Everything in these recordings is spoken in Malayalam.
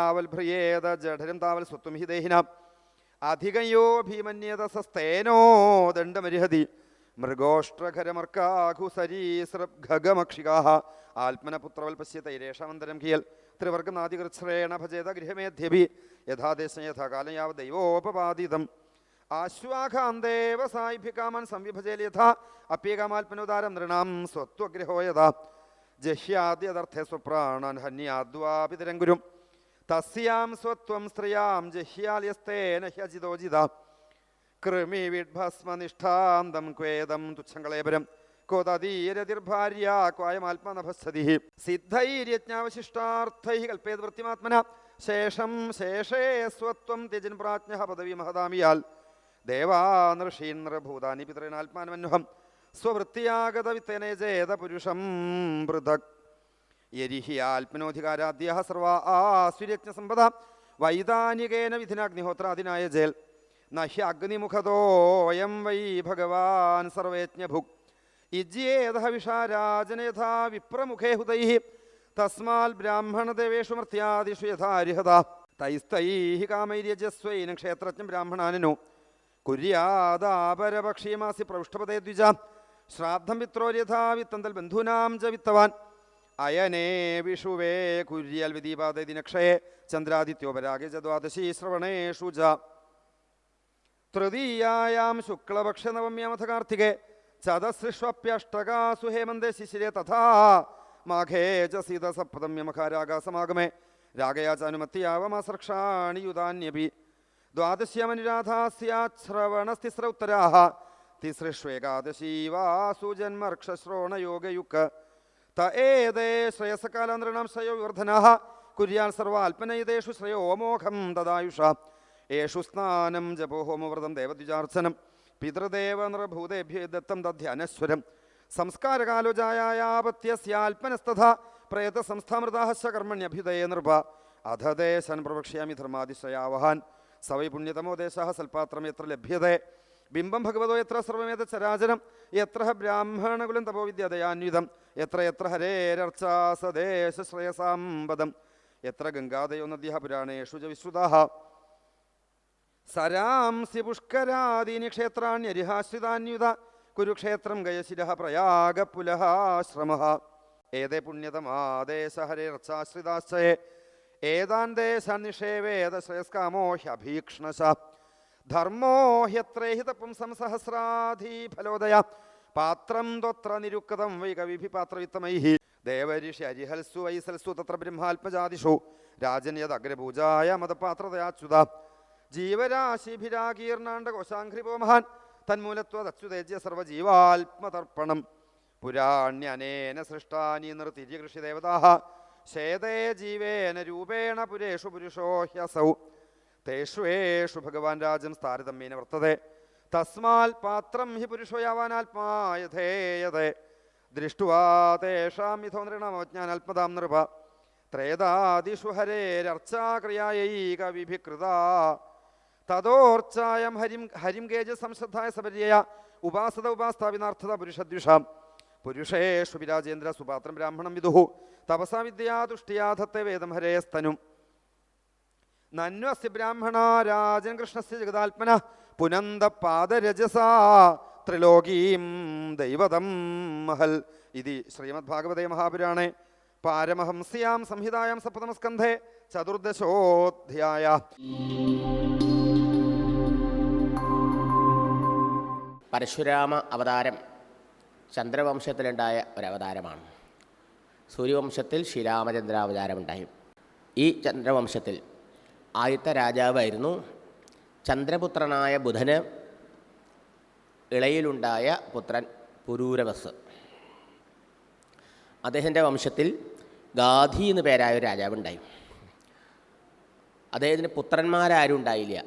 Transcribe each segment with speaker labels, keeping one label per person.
Speaker 1: യാവൽ ജഠരം താവൽ സ്വത്വം ഹി ദേഹിന. അധികയോ ഭീമന്യത സസ്തേനോ ദണ്ഡമരിഹതി. മൃഗോഷ്ട്രഖരമർക്കാഘുസരീസൃഗമക്ഷികാ ആത്മനപുത്രവൽ പശ്യതൈരേഷമന്തരം ഖിയൽ. ത്രിവർഗനാദികൃച്ഛ്രേണ ഭജേത ഗൃഹമേധ്യഭി. യഥാദേശം യഥാകാലം യാവ ദൈവോപപാദിതം ആശ്വാഘാന്തേവ സായിഭികാമൻ സംവിഭജേൽ യഥാ. അപ്യേകാമാത്മനോദാരം നൃണാം സ്വത്വഗ്രഹോ യഥാ. ജഹ്യാദ്യതർത്ഥേ സ്വപ്രാണാൻ ഹന്യാദ്വാപിതരം ഗുരും തസ്യാം സ്വത്വം സ്ത്രീയാം ജഹ്യാല്യസ്തേന ഹ്യജിതോജിത. കൃമി വിഡ്ഭസ്മനിഷ്ഠാന്തം ക്വേദം തുച്ഛങ്കളേപരം കോതീരതിർഭാര്യ ക്വായമാത്മനഭസ്സതി. സിദ്ധൈര്യജ്ഞാവശിഷ്ടാർത്ഥൈ കൽപ്പേത് വൃത്തിമാത്മന ശേഷം ശേഷേ സ്വത്വം ത്യജൻ പ്രാജ്ഞ പദവി മഹദാമിയാൽ ദേവാനൃഷീന്ദ്രഭൂതാനി പിതൃനാത്മാനമന്വഹം. സ്വവൃത്തിയാഗത വിത്തേനേ ചേത പുരുഷം പൃഥക് യരിഹി സർവ ആസുര്യജ്ഞ വൈതാനികേന വിധിനാഗ്നിഹോത്രാദിനായ ജേൽ. നഹ്യ അഗ്നിമുഖതോയം വൈ ഭഗവാൻ സർവേജ്ഞഭുക്. ഇജ്യേത വിഷാരാജന വിപ്രമുഖേ ഹുതൈ തസ്മാൽ ബ്രാഹ്മണദേവേഷു മർത്യാദിഷു യഥാരിഹത തൈസ്തൈ കാമൈര്യജസ്വൈന ക്ഷേത്രജ്ഞം ബ്രാഹ്മണാനനു. കുര്യാദാപരപക്ഷീമാസി പ്രവിഷ്ടപതേ ദ്വിജ. ശ്രാദ്ധം പിത്രോര്യഥാ വിത്തന്തൽ ബന്ധൂനാം ച വിത്തവാൻ. അയനേ വിഷുവേ കുര്യൽ ദിനക്ഷയെ ചന്ദ്രാദിത്യോപരാഗേ ച ശ്രവണേ ശ്രവണേഷു തൃതീയാം ശുക്ലപക്ഷ ശുക്ലപക്ഷനവമ്യമഥ കാർത്തികേ ചതസൃഷ്വപ്യഷ്ടകാസു ഹേമന്തേ ശിശിരേ തഥാ. മാഘേ ച സീതസപ്തമ്യമഖാരാഗാസമാഗമേ രാഗയാ ചാനുമത്തിയാവമാസർക്ഷാണി യുതാന്യപി ദ്വാദശ്യമനുരാധാസ്യാശ്രവണസ്തിസ്ര ഉത്തരാः തിസൃഷ്വേകാദശീ വാസു ജന്മർക്ഷശ്രോണയോഗയുക്ക ത ഏതേ ശ്രേയസകാലാന്തരണം ശ്രയോ വിവർധന കുര്യാൽ സർവാൽപ്പനയിതേഷു ശ്രയോ മോഘം തദായുഷ യേഷു സ്നാനം ജപോ ഹോമവ്രതം ദേവദ്വിജാർച്ചനം പിതൃദേവനൃഭൂതേഭ്യ ദത്തം തദ്ധ്യനശ്വരം സംസ്കാരകാലോജായാപത്യസ്യാൽപ്പനസ്തഥ പ്രേത സംസ്ഥാമൃതാഹ കർമ്മണ്യഭ്യുദയേ നൃപ. അധദേശൻ പ്രവക്ഷ്യാമി ധർമാതിശയാവഹാൻ സവൈ പുണ്യതമോ ദേശ സൽപാത്രം എത്ര ലഭ്യതേ? ബിംബം ഭഗവതോ എത്ര സർവമേത ചരാചരം? എത്ര ബ്രാഹ്മണകുലം തപോവിദ്യതയാന്വിതം എത്ര എത്ര ഹരേരർച്ചാ സദേശ ശ്രേയസാമ്പദം എത്ര ഗംഗാദയോ നദ്യ പുരാണേഷു ച വിശ്രുതാः സരാംസി പുഷ്കരാദീനി ക്ഷേത്രാണ്യരിഹാശ്രിതാന്യുത കുരുക്ഷേത്രം ഗയശിര പ്രയാഗ പുലഹാശ്രമ ഏതേ പുണ്യതമാദേശ ഹരേർച്ചാശ്രിതാശ്രയേ ഏതാന്തേശ നിഷേവേദ ശ്രേയസ്കാമോ ധർമ്മോ ഹ്യത്രേഹി തപുംസം സഹസ്രാധീ ഫലോദയ. പാത്രം ത്വത്ര നിരുക്തം വൈ കവിഭി പാത്രവിത്തമൈ ദേവരിഷി അരിഹൽസു വൈസൽസു തത്ര ബ്രഹ്മാത്മജാതിഷു രാജൻ യദഗ്രപൂജായ മതപാത്രതയാച്യുത ജീവരാശിഭിരാകീർണാണ്ട കോശാംഘ്രിപോ മഹാൻ. തന്മൂലത്വതച്യുതേജ്യ സർവജീവാത്മതർപ്പണം. പുരാണ്യനേന സൃഷ്ടാനി നിർത്തിര്യ കൃഷിദേവതാः ശേതേ ജീവേന രൂപേണ പുരേഷു പുരുഷോ ഹ്യസൗ. തേഷ്വേഷു ഭഗവാൻ രാജം താരതമ്യേന വർത്തതേ തസ്മാൽ പാത്രം ഹി പുരുഷോ യാവാനാത്മായഥേയതേ ദൃഷ്ടുവാ തേഷാം ഇഥോ നൃണമജ്ഞാനാത്മതാം നൃപ. ത്രേതാദിഷു ഹരേരർച്ചാക്രിയായൈക വിഭികൃത തതോർച്ചായം ഹരിം ഹരിം ഗേജ സംശ്രദ്ധായ സപര്യ ഉപാസത ഉപാസ്ഥാപിനാർത്ഥത പുരുഷദ്വിഷാം. പുരുഷേഷു വിരാജേന്ദ്ര സുപാത്രം ബ്രാഹ്മണം വിദുഹു. തപസാ വിദ്യാ തുഷ്ടിയാധത്തെ വേദം ഹരേസ്തനും നന്വസ്യ ബ്രാഹ്മണ രാജൻ കൃഷ്ണസ്യ ജഗതാത്മന പുനന്ത പാദരജസാ ത്രിലോകീം ദൈവതം മഹൽ. ഇതി ശ്രീമദ്ഭാഗവതേ മഹാപുരാണേ. പാരമഹംസ്യാം സംഹിതായാം സപ്തമസ്കന്ധേ ചതുർദശോധ്യായ.
Speaker 2: പരശുരാമ അവതാരം ചന്ദ്രവംശത്തിലുണ്ടായ ഒരവതാരമാണ്. സൂര്യവംശത്തിൽ ശ്രീരാമചന്ദ്രാവതാരമുണ്ടായി. ഈ ചന്ദ്രവംശത്തിൽ ആദ്യത്തെ രാജാവായിരുന്നു ചന്ദ്രപുത്രനായ ബുധന് ഇളയിലുണ്ടായ പുത്രൻ പുരൂരവസ്. അദ്ദേഹത്തിന്റെ വംശത്തിൽ ഗാധി എന്ന് പേരായ ഒരു രാജാവുണ്ടായി. അദ്ദേഹത്തിന് പുത്രന്മാരാരും ഉണ്ടായില്ല.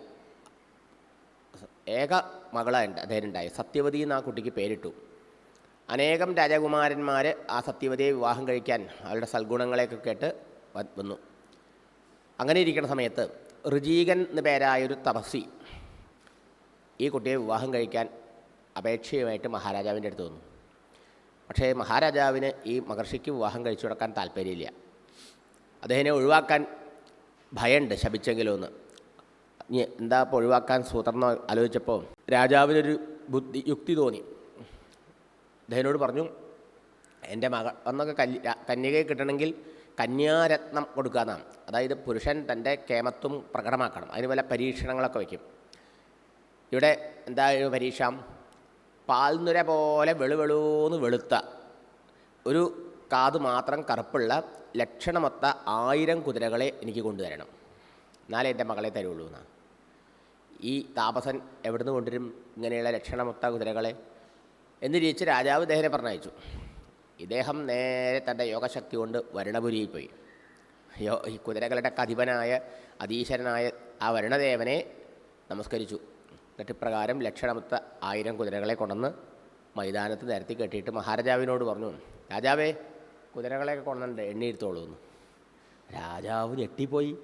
Speaker 2: ഏക മകളാണ് ഉണ്ടായി. സത്യവതി എന്ന് ആ കുട്ടിക്ക് പേരിട്ടു. അനേകം രാജകുമാരന്മാർ ആ സത്യവതിയെ വിവാഹം കഴിക്കാൻ അവരുടെ സൽഗുണങ്ങളെയൊക്കെ കേട്ട് വന്നു. അങ്ങനെ ഇരിക്കുന്ന സമയത്ത് ഋജീകൻ എന്ന് പേരായൊരു തപസ്വി ഈ കുട്ടിയെ വിവാഹം കഴിക്കാൻ അപേക്ഷയുമായിട്ട് മഹാരാജാവിന്റെ അടുത്ത് വന്നു. പക്ഷേ മഹാരാജാവിന് ഈ മഹർഷിക്ക് വിവാഹം കഴിച്ചു കൊടുക്കാൻ താല്പര്യമില്ല. അദ്ദേഹത്തിനെ ഒഴിവാക്കാൻ ഭയമുണ്ട് ശപിച്ചെങ്കിലും ഒന്ന് എന്താ ഇപ്പോൾ ഒഴിവാക്കാൻ സൂത്രം ആലോചിച്ചപ്പോൾ രാജാവിനൊരു ബുദ്ധി യുക്തി തോന്നി. അദ്ദേഹനോട് പറഞ്ഞു എന്റെ മക എന്നൊക്കെ കല്യ കന്യകയെ കിട്ടണമെങ്കിൽ കന്യാരത്നം കൊടുക്കാന്നാണ് അതായത് പുരുഷൻ തന്റെ കേമത്വം പ്രകടമാക്കണം. അതിന് വല്ല പരീക്ഷണങ്ങളൊക്കെ വയ്ക്കും. ഇവിടെ എന്താ പരീക്ഷ പാൽനുര പോലെ വെളുവെളൂന്ന് വെളുത്ത ഒരു കാത് മാത്രം കറുപ്പുള്ള ലക്ഷണമൊത്ത ആയിരം കുതിരകളെ എനിക്ക് കൊണ്ടുവരണം. എന്നാലേ എന്റെ മകളെ തരുള്ളൂ എന്നാണ്. ഈ താപസൻ എവിടുന്ന് കൊണ്ടുവരും? ഇങ്ങനെയുള്ള ലക്ഷണമൊത്ത കുതിരകളെ? എന്ന് ചോദിച്ച് രാജാവ് ദേഹനെ പറഞ്ഞയച്ചു. ഇദ്ദേഹം നേരെ തന്റെ യോഗശക്തി കൊണ്ട് വരുണപുരിയിൽ പോയി യോ ഈ കുതിരകളുടെ കതിപനായ അതീശ്വരനായ ആ വരുണദേവനെ നമസ്കരിച്ചു. എന്നിട്ട് ഇപ്രകാരം ലക്ഷണമൊത്ത ആയിരം കുതിരകളെ കൊണ്ടുവന്ന് മൈതാനത്ത് നിരത്തി കെട്ടിയിട്ട് മഹാരാജാവിനോട് പറഞ്ഞു രാജാവേ കുതിരകളെയൊക്കെ കൊണ്ടുവന്നിട്ട് എണ്ണിയെടുത്തോളൂ എന്ന്. രാജാവ് ഞെട്ടിപ്പോയി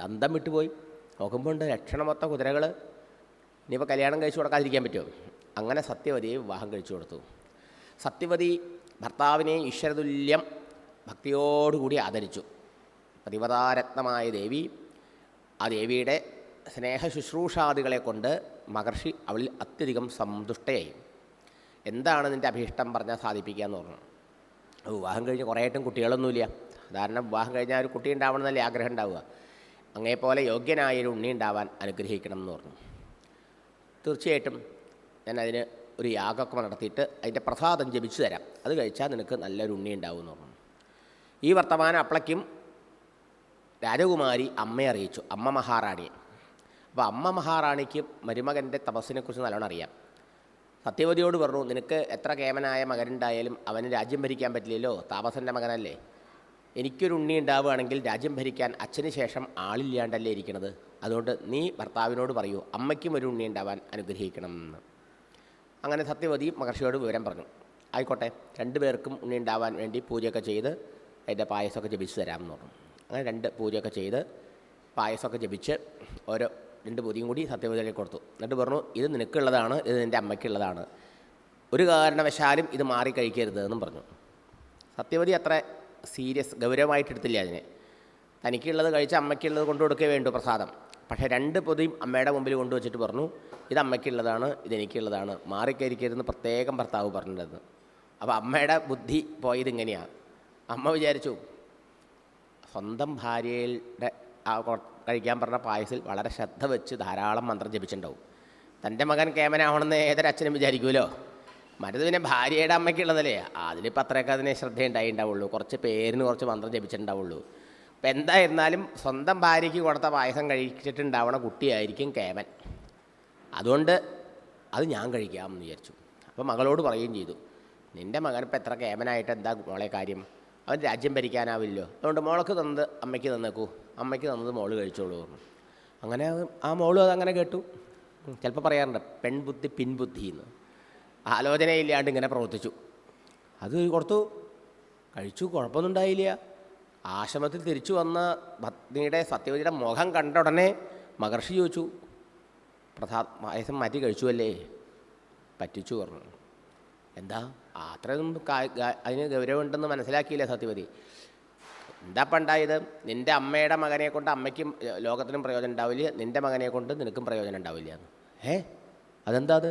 Speaker 2: അന്തം വിട്ടുപോയി നോക്കുമ്പോൾ ഉണ്ട് ലക്ഷണമൊത്ത കുതിരകൾ ഇനിയിപ്പോൾ കല്യാണം കഴിച്ചു കൊടുക്കാതിരിക്കാൻ പറ്റുമോ? അങ്ങനെ സത്യവതിയെ വിവാഹം കഴിച്ചു കൊടുത്തു. സത്യവതി ഭർത്താവിനെ ഈശ്വരതുല്യം ഭക്തിയോടുകൂടി ആദരിച്ചു. പതിവതാരത്നമായ ദേവി ആ ദേവിയുടെ സ്നേഹ ശുശ്രൂഷാദികളെ കൊണ്ട് മഹർഷി അവളിൽ അത്യധികം സന്തുഷ്ടയായി. എന്താണ് നിന്റെ അഭീഷ്ടം പറഞ്ഞാൽ സാധിപ്പിക്കുക എന്ന് പറഞ്ഞു. വിവാഹം കഴിഞ്ഞ് കുറേ ആയിട്ടും കുട്ടികളൊന്നുമില്ല. സാധാരണ വിവാഹം കഴിഞ്ഞാൽ ഒരു കുട്ടി ഉണ്ടാവണമെന്നല്ലേ ആഗ്രഹം ഉണ്ടാവുക. അങ്ങേപോലെ യോഗ്യനായൊരു ഉണ്ണി ഉണ്ടാവാൻ അനുഗ്രഹിക്കണം എന്ന് പറഞ്ഞു. തീർച്ചയായിട്ടും ഞാൻ അതിന് ഒരു യാഗമൊക്കെ നടത്തിയിട്ട് അതിന്റെ പ്രസാദം ജപിച്ചു തരാം. അത് കഴിച്ചാൽ നിനക്ക് നല്ലൊരു ഉണ്ണി ഉണ്ടാവും എന്ന് പറഞ്ഞു. ഈ വർത്തമാനം അപ്പളയ്ക്കും രാജകുമാരി അമ്മയെ അറിയിച്ചു. അമ്മ മഹാറാണിയെ അപ്പോൾ അമ്മ മഹാറാണിക്ക് മരുമകന്റെ തപസ്സിനെക്കുറിച്ച് നല്ലോണം അറിയാം. സത്യവതിയോട് പറഞ്ഞു നിനക്ക് എത്ര കേമനായ മകനുണ്ടായാലും അവന് രാജ്യം ഭരിക്കാൻ പറ്റില്ലല്ലോ. താപസന്റെ മകനല്ലേ. എനിക്കൊരു ഉണ്ണി ഉണ്ടാവുകയാണെങ്കിൽ രാജ്യം ഭരിക്കാൻ അച്ഛന് ശേഷം ആളില്ലാണ്ടല്ലേ ഇരിക്കണത്. അതുകൊണ്ട് നീ ഭർത്താവിനോട് പറയൂ അമ്മയ്ക്കും ഒരു ഉണ്ണി ഉണ്ടാവാൻ അനുഗ്രഹിക്കണം എന്ന്. അങ്ങനെ സത്യവതി മഹർഷിയോട് വിവരം പറഞ്ഞു. ആയിക്കോട്ടെ രണ്ടുപേർക്കും ഉണ്ണി ഉണ്ടാവാൻ വേണ്ടി പൂജയൊക്കെ ചെയ്ത് അതിന്റെ പായസമൊക്കെ ജപിച്ച് തരാമെന്ന് പറഞ്ഞു. അങ്ങനെ രണ്ട് പൂജയൊക്കെ ചെയ്ത് പായസമൊക്കെ ജപിച്ച് ഓരോ രണ്ട് പൊതിയും കൂടി സത്യവതിയിലേക്ക് കൊടുത്തു. എന്നിട്ട് പറഞ്ഞു ഇത് നിനക്കുള്ളതാണ് ഇത് നിന്റെ അമ്മയ്ക്കുള്ളതാണ്. ഒരു കാരണവശാലും ഇത് മാറി കഴിക്കരുത് എന്നും പറഞ്ഞു. സത്യവതി അത്ര സീരിയസ് ഗൗരവമായിട്ട് എടുത്തില്ല അതിനെ. തനിക്കുള്ളത് കഴിച്ച് അമ്മയ്ക്കുള്ളത് കൊണ്ടു കൊടുക്കേ വേണ്ടു പ്രസാദം. പക്ഷേ രണ്ട് പൊതിയും അമ്മയുടെ മുമ്പിൽ കൊണ്ടുവച്ചിട്ട് പറഞ്ഞു ഇത് അമ്മയ്ക്കുള്ളതാണ് ഇതെനിക്കുള്ളതാണ് മാറിക്കരിക്കരുതെന്ന് പ്രത്യേകം ഭർത്താവ് പറഞ്ഞിട്ടുണ്ടെന്ന് അപ്പോൾ അമ്മയുടെ ബുദ്ധി പോയത് ഇങ്ങനെയാണ് അമ്മ വിചാരിച്ചു സ്വന്തം ഭാര്യയുടെ ആ കഴിക്കാൻ പറഞ്ഞ പായസിൽ വളരെ ശ്രദ്ധ വെച്ച് ധാരാളം മന്ത്രം ജപിച്ചിട്ടുണ്ടാവും. തന്റെ മകൻ കേമനാവണമെന്ന് ഏതൊരച്ഛനും വിചാരിക്കുമല്ലോ മറ്റത് പിന്നെ ഭാര്യയുടെ അമ്മയ്ക്കുള്ളതല്ലേ. അതിലിപ്പോൾ അത്രയൊക്കെ അതിനെ ശ്രദ്ധയുണ്ടായിട്ടുണ്ടാവുള്ളൂ കുറച്ച് പേരിന് കുറച്ച് മന്ത്രം ജപിച്ചിട്ടുണ്ടാവുള്ളൂ. അപ്പം എന്തായിരുന്നാലും സ്വന്തം ഭാര്യയ്ക്ക് കൊടുത്ത പായസം കഴിച്ചിട്ടുണ്ടാവണ കുട്ടിയായിരിക്കും കേമൻ അതുകൊണ്ട് അത് ഞാൻ കഴിക്കാമെന്ന് വിചാരിച്ചു. അപ്പോൾ മകളോട് പറയുകയും ചെയ്തു. നിന്റെ മകൻ ഇപ്പം എത്ര കേമനായിട്ട് എന്താ മോളെ കാര്യം? അവൻ രാജ്യം ഭരിക്കാനാവില്ലല്ലോ. അതുകൊണ്ട് മോൾക്ക് തന്നത് അമ്മയ്ക്ക് തന്നേക്കൂ. അമ്മയ്ക്ക് തന്നത് മോൾ കഴിച്ചോളൂ. അങ്ങനെ ആ മോളും അതങ്ങനെ കേട്ടു. ചിലപ്പോൾ പറയാറുണ്ട് പെൺബുദ്ധി പിൻബുദ്ധി എന്ന്. ആലോചനയില്ലാണ്ട് ഇങ്ങനെ പ്രവർത്തിച്ചു. അത് കൊടുത്തു. കഴിച്ചു കുഴപ്പമൊന്നും ഉണ്ടായില്ല. ആശ്രമത്തിൽ തിരിച്ചു വന്ന ഭത്നിയുടെ സത്യവതിയുടെ മുഖം കണ്ട ഉടനെ മഹർഷി ചോദിച്ചു പ്രധാ പായസം മാറ്റി കഴിച്ചുവല്ലേ? പറ്റിച്ചു പറഞ്ഞു എന്താ? അത്രയും അതിന് ഗൗരവമുണ്ടെന്ന് മനസ്സിലാക്കിയില്ല സത്യവതി? എന്താ പണ്ടായത്? നിന്റെ അമ്മയുടെ മകനെ കൊണ്ട് അമ്മയ്ക്കും ലോകത്തിനും പ്രയോജനം ഉണ്ടാവില്ല. നിന്റെ മകനെ കൊണ്ട് നിനക്കും പ്രയോജനം ഉണ്ടാവില്ല. എന്ന് ഏ അതെന്താ അത്?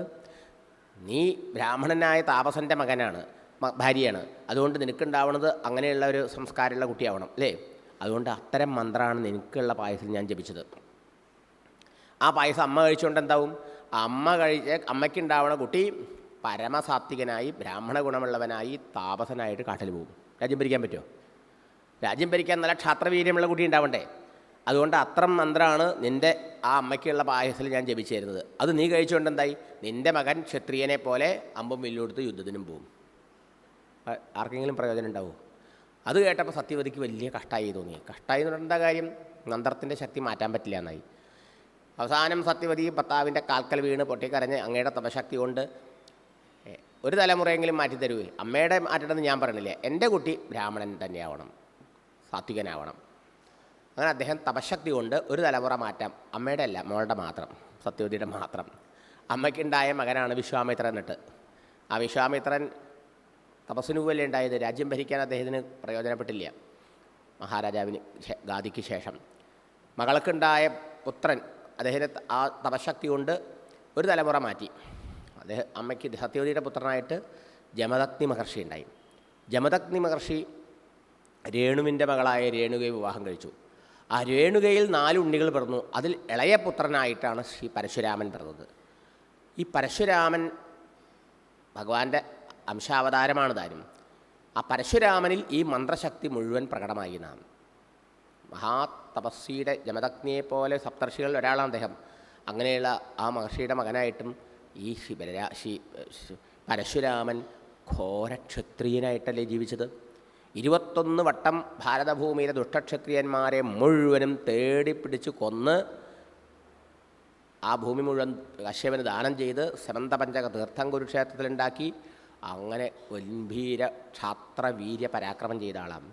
Speaker 2: നീ ബ്രാഹ്മണനായ താപസന്റെ മകനാണ്. ഭാര്യയാണ്. അതുകൊണ്ട് നിനക്കുണ്ടാവണത് അങ്ങനെയുള്ള ഒരു സംസ്കാരമുള്ള കുട്ടിയാവണം അല്ലേ? അതുകൊണ്ട് അത്തരം മന്ത്രമാണ് നിനക്കുള്ള പായസം ഞാൻ ജപിച്ചത്. ആ പായസം അമ്മ കഴിച്ചുകൊണ്ട് എന്താവും? അമ്മ കഴിച്ച അമ്മയ്ക്കുണ്ടാവണ കുട്ടി പരമസാത്വികനായി ബ്രാഹ്മണ ഗുണമുള്ളവനായി താപസനായിട്ട് കാട്ടിൽ പോകും. രാജ്യം ഭരിക്കാൻ പറ്റുമോ? രാജ്യം ഭരിക്കാൻ നല്ല ക്ഷാത്രവീര്യമുള്ള കുട്ടി ഉണ്ടാവണ്ടേ? അതുകൊണ്ട് അത്രം മന്ത്രമാണ് നിന്റെ ആ അമ്മയ്ക്കുള്ള പായസത്തിൽ ഞാൻ ജപിച്ചു തരുന്നത്. അത് നീ കഴിച്ചുകൊണ്ട് എന്തായി? നിന്റെ മകൻ ക്ഷത്രിയനെ പോലെ അമ്പും വില്ലുകൊടുത്ത് യുദ്ധത്തിനും പോകും. ആർക്കെങ്കിലും പ്രയോജനം ഉണ്ടാവുമോ അത് കേട്ടപ്പോൾ സത്യവതിക്ക് വലിയ കഷ്ടമായി തോന്നി. കഷ്ടമായി എന്ന് പറഞ്ഞാൽ കാര്യം നന്ദർത്തിന്റെ ശക്തി മാറ്റാൻ പറ്റില്ല എന്നായി. അവസാനം സത്യവതി ഭർത്താവിന്റെ കാൽക്കൽ വീണ് പൊട്ടിക്കരഞ്ഞ് അങ്ങയുടെ തപശക്തി കൊണ്ട് ഒരു തലമുറയെങ്കിലും മാറ്റിത്തരുവേ അമ്മയുടെ മാറ്റണമെന്ന് ഞാൻ പറഞ്ഞില്ലേ എന്റെ കുട്ടി ബ്രാഹ്മണൻ തന്നെയാവണം സാത്വികനാവണം. അങ്ങനെ അദ്ദേഹം തപശക്തി കൊണ്ട് ഒരു തലമുറ മാറ്റാം. അമ്മയുടെ അല്ല മോളുടെ മാത്രം സത്യവതിയുടെ മാത്രം. അമ്മയ്ക്കുണ്ടായ മകനാണ് വിശ്വാമിത്രൻ എന്നിട്ട്. ആ വിശ്വാമിത്രൻ തപസ്സിനു പോലെ ഉണ്ടായത് രാജ്യം ഭരിക്കാൻ അദ്ദേഹത്തിന് പ്രയോജനപ്പെട്ടില്ല. മഹാരാജാവിന് ഗാദിക്ക് ശേഷം. മകൾക്കുണ്ടായ പുത്രൻ അദ്ദേഹത്തെ ആ തപശക്തി കൊണ്ട് ഒരു തലമുറ മാറ്റി. അദ്ദേഹം അമ്മയ്ക്ക് സത്യവതിയുടെ പുത്രനായിട്ട് ജമദഗ്നി മഹർഷി ഉണ്ടായി. ജമദഗ്നി മഹർഷി രേണുവിന്റെ മകളായ രേണുകയെ വിവാഹം കഴിച്ചു. ആ രേണുകയിൽ നാല് ഉണ്ണികൾ പിറന്നു. അതിൽ ഇളയ പുത്രനായിട്ടാണ് ശ്രീ പരശുരാമൻ പിറന്നത്. ഈ പരശുരാമൻ ഭഗവാന്റെ അംശാവതാരമാണ് താനും ആ പരശുരാമനിൽ ഈ മന്ത്രശക്തി മുഴുവൻ പ്രകടമായി നാം മഹാതപസ്വിയുടെ ജമദഗ്നിയെ പോലെ സപ്തർഷികളിൽ ഒരാളാണ് അദ്ദേഹം. അങ്ങനെയുള്ള ആ മഹർഷിയുടെ മകനായിട്ടും ഈ ശിവരാ ശി പരശുരാമൻ ഘോരക്ഷത്രിയനായിട്ടല്ലേ ജീവിച്ചത്. ഇരുപത്തൊന്ന് വട്ടം ഭാരതഭൂമിയിലെ ദുഷ്ടക്ഷത്രിയന്മാരെ മുഴുവനും തേടി തേടിപ്പിടിച്ച് കൊന്ന് ആ ഭൂമി മുഴുവൻ കശ്യപന് ദാനം ചെയ്ത് സമന്തപഞ്ചക തീർത്ഥം കുരുക്ഷേത്രത്തിലുണ്ടാക്കി. അങ്ങനെ ഗംഭീര ക്ഷാത്രവീര്യ പരാക്രമം ചെയ്ത ആളാണ്.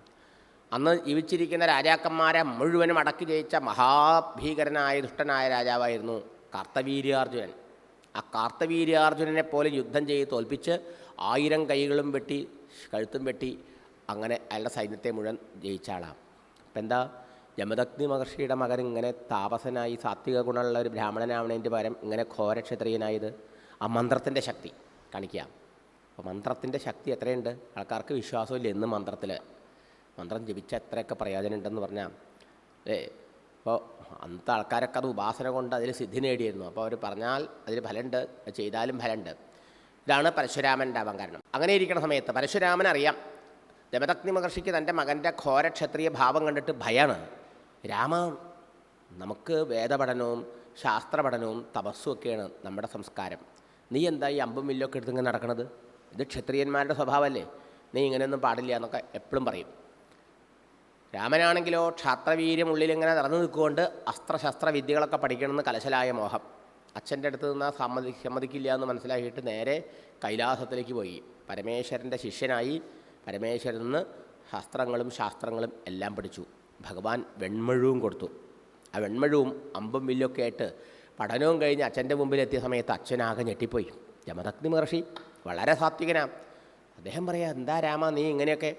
Speaker 2: അന്ന് ജീവിച്ചിരിക്കുന്ന രാജാക്കന്മാരെ മുഴുവനും അടക്കി ജയിച്ച മഹാഭീകരനായ ദുഷ്ടനായ രാജാവായിരുന്നു കാർത്തവീര്യാർജുനൻ. ആ കാർത്തവീര്യാർജുനനെ പോലെ യുദ്ധം ചെയ്ത് തോൽപ്പിച്ച് ആയിരം കൈകളും വെട്ടി കഴുത്തും വെട്ടി അങ്ങനെ അയാളുടെ സൈന്യത്തെ മുഴുവൻ ജയിച്ച ആളാണ്. അപ്പം എന്താ? യമദഗ്നി മഹർഷിയുടെ മകൻ ഇങ്ങനെ താപസനായി സാത്വിക ഗുണമുള്ള ഒരു ബ്രാഹ്മണനാവണേന്റെ പകരം ഇങ്ങനെ ഘോരക്ഷത്രിയനായത് ആ മന്ത്രത്തിന്റെ ശക്തി കാണിക്കാം അപ്പോൾ മന്ത്രത്തിന്റെ ശക്തി എത്രയുണ്ട്? ആൾക്കാർക്ക് വിശ്വാസമില്ല എന്ന് മന്ത്രത്തിൽ മന്ത്രം ജപിച്ച എത്രയൊക്കെ പ്രയോജനമുണ്ടെന്ന് പറഞ്ഞാൽ ഏ അപ്പോൾ അന്നത്തെ ആൾക്കാരൊക്കെ അത് ഉപാസന കൊണ്ട് അതിൽ സിദ്ധി നേടിയിരുന്നു. അപ്പോൾ അവർ പറഞ്ഞാൽ അതിൽ ഫലമുണ്ട് ചെയ്താലും ഫലമുണ്ട്. ഇതാണ് പരശുരാമന്റെ ആവാൻ കാരണം അങ്ങനെ ഇരിക്കുന്ന സമയത്ത് പരശുരാമൻ അറിയാം ദമതഗ്നി മഹർഷിക്ക് തന്റെ മകന്റെ ഘോരക്ഷത്രിയ ഭാവം കണ്ടിട്ട് ഭയമാണ് രാമ നമുക്ക് വേദപഠനവും ശാസ്ത്രപഠനവും തപസ്സും ഒക്കെയാണ് നമ്മുടെ സംസ്കാരം. നീ എന്താ ഈ അമ്പും വില്ലൊക്കെ എടുത്തിങ്ങനെ നടക്കണത്? ഇത് ക്ഷത്രിയന്മാരുടെ സ്വഭാവമല്ലേ? നീ ഇങ്ങനെയൊന്നും പാടില്ല എന്നൊക്കെ എപ്പോഴും പറയും. രാമനാണെങ്കിലോ ക്ഷാത്രവീര്യം ഉള്ളിലിങ്ങനെ നടന്നു നിൽക്കുകൊണ്ട് അസ്ത്രശസ്ത്ര വിദ്യകളൊക്കെ പഠിക്കണമെന്ന് കലശലായ മോഹം. അച്ഛന്റെ അടുത്ത് നിന്ന് സമ്മതി സമ്മതിക്കില്ല എന്ന് മനസ്സിലാക്കിയിട്ട് നേരെ കൈലാസത്തിലേക്ക് പോയി. പരമേശ്വരന്റെ ശിഷ്യനായി പരമേശ്വരൻ നിന്ന് ശാസ്ത്രങ്ങളും ശാസ്ത്രങ്ങളും എല്ലാം പഠിച്ചു. ഭഗവാൻ വെൺമഴുവും കൊടുത്തു. ആ വെൺമഴുവും അമ്പും വില്ലൊക്കെ ആയിട്ട് പഠനവും കഴിഞ്ഞ് അച്ഛന്റെ മുമ്പിലെത്തിയ സമയത്ത് അച്ഛനാകെ ഞെട്ടിപ്പോയി. ജമദഗ്നി മഹർഷി വളരെ സാത്വികനാണ് അദ്ദേഹം പറയാം എന്താ രാമ നീ ഇങ്ങനെയൊക്കെ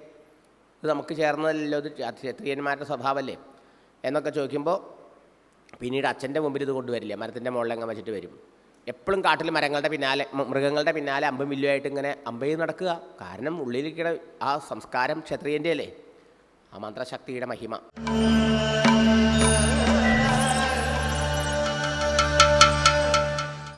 Speaker 2: ഇത് നമുക്ക് ചേർന്നതല്ലോ ഇത് ക്ഷത്രിയന്മാരുടെ സ്വഭാവമല്ലേ? എന്നൊക്കെ ചോദിക്കുമ്പോൾ പിന്നീട് അച്ഛന്റെ മുമ്പിൽ ഇത് കൊണ്ടുവരില്ല? മരത്തിന്റെ മുകളിലങ്ങ് വെച്ചിട്ട് വരും. എപ്പോഴും കാട്ടിൽ മരങ്ങളുടെ പിന്നാലെ മൃഗങ്ങളുടെ പിന്നാലെ അമ്പും വില്ലുമായിട്ട് ഇങ്ങനെ അമ്പയിൽ നടക്കുക. കാരണം ഉള്ളിലിരിക്കുന്ന ആ സംസ്കാരം ക്ഷത്രിയന്റെ അല്ലേ ആ മന്ത്രശക്തിയുടെ മഹിമ.